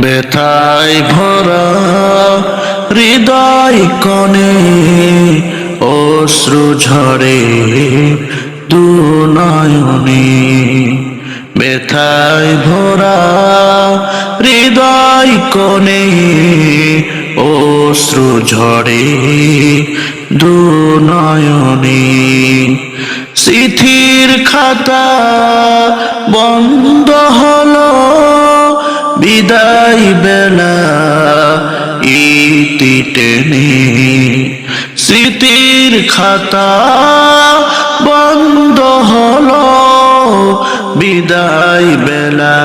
ব্যথায় ভরা হৃদয় কনে অশ্রু ঝরে দু নয়নে ব্যথায় ভরা হৃদয় কনে অশ্রু ঝরে দু নয়নে সিথির খাতা বন্ধ হলো বিদায় বেলা ইতি টেনে স্মৃতির খাতা বন্ধ হলো। বিদায় বেলা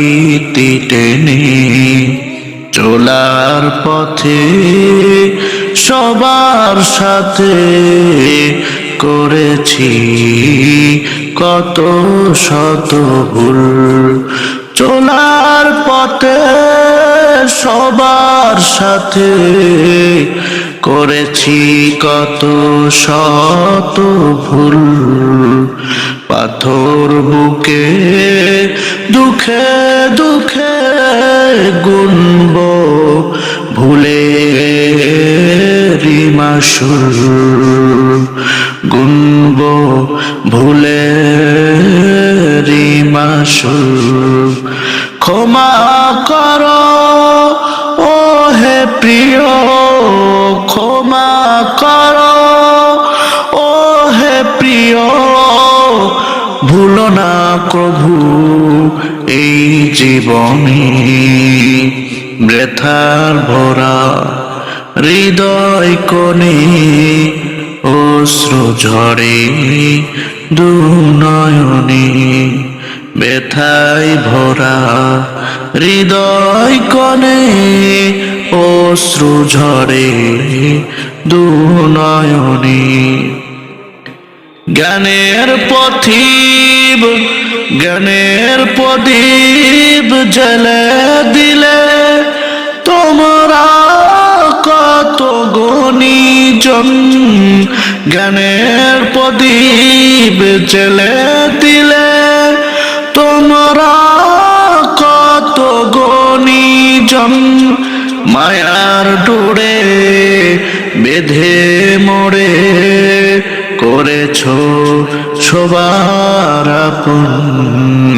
ইতি টেনে চলার পথে সবার সাথে করেছি কত শত ভুল। চলার পথে সবার সাথে করেছি কত শত ভুল। পাথর বুকে দুঃখে দুঃখে গুনব ভুলে রিমাসুর ক্ষমা কর। ও হে প্রিয়, ক্ষমা কর। ও হে প্রিয়, ভুলো না প্রভু এই জীবনে। ব্যথার ভরা হৃদয় কোণে, অশ্রু ঝরে দু নয়নে ব্যথায় ভরা হৃদয় কোণে, অশ্রু ঝরে দু নয়নে জ্ঞানের পথিব, জ্ঞানের প্রদীপ জলে দিলে তোমরা কত গণিজন জ্ঞানের প্রদীপ জেলে দিলে তোমরা কত গণিজন মায়ার ডোরে বেঁধে মোড়ে করেছ সবার আপন।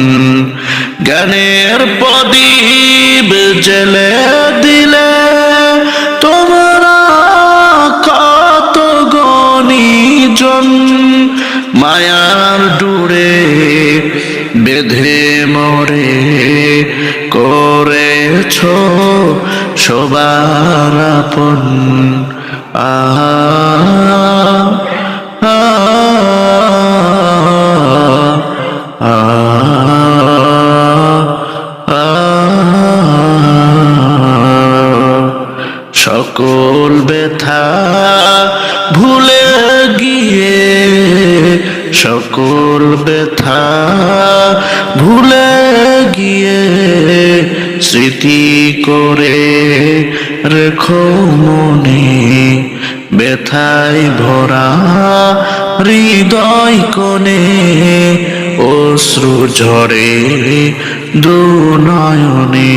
জ্ঞানের প্রদীপ জেলে দিলে তোমরা কত গণিজন মায়ার ডুরে সবার আপন। সকল ব্যথা ভুলে গিয়ে সকল ব্যথা ভুলে গিয়ে স্মৃতি করে রেখো মনে ব্যথায় ভরা হৃদয় কোণে। অশ্রু ঝরে দু নয়নে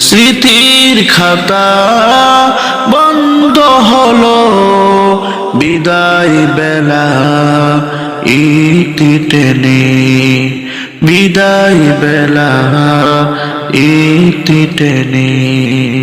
স্মৃতির খাতা বন্ধ হলো। বিদায় বেলা ইতি টেনে। বিদায় বেলা ইতি টেনে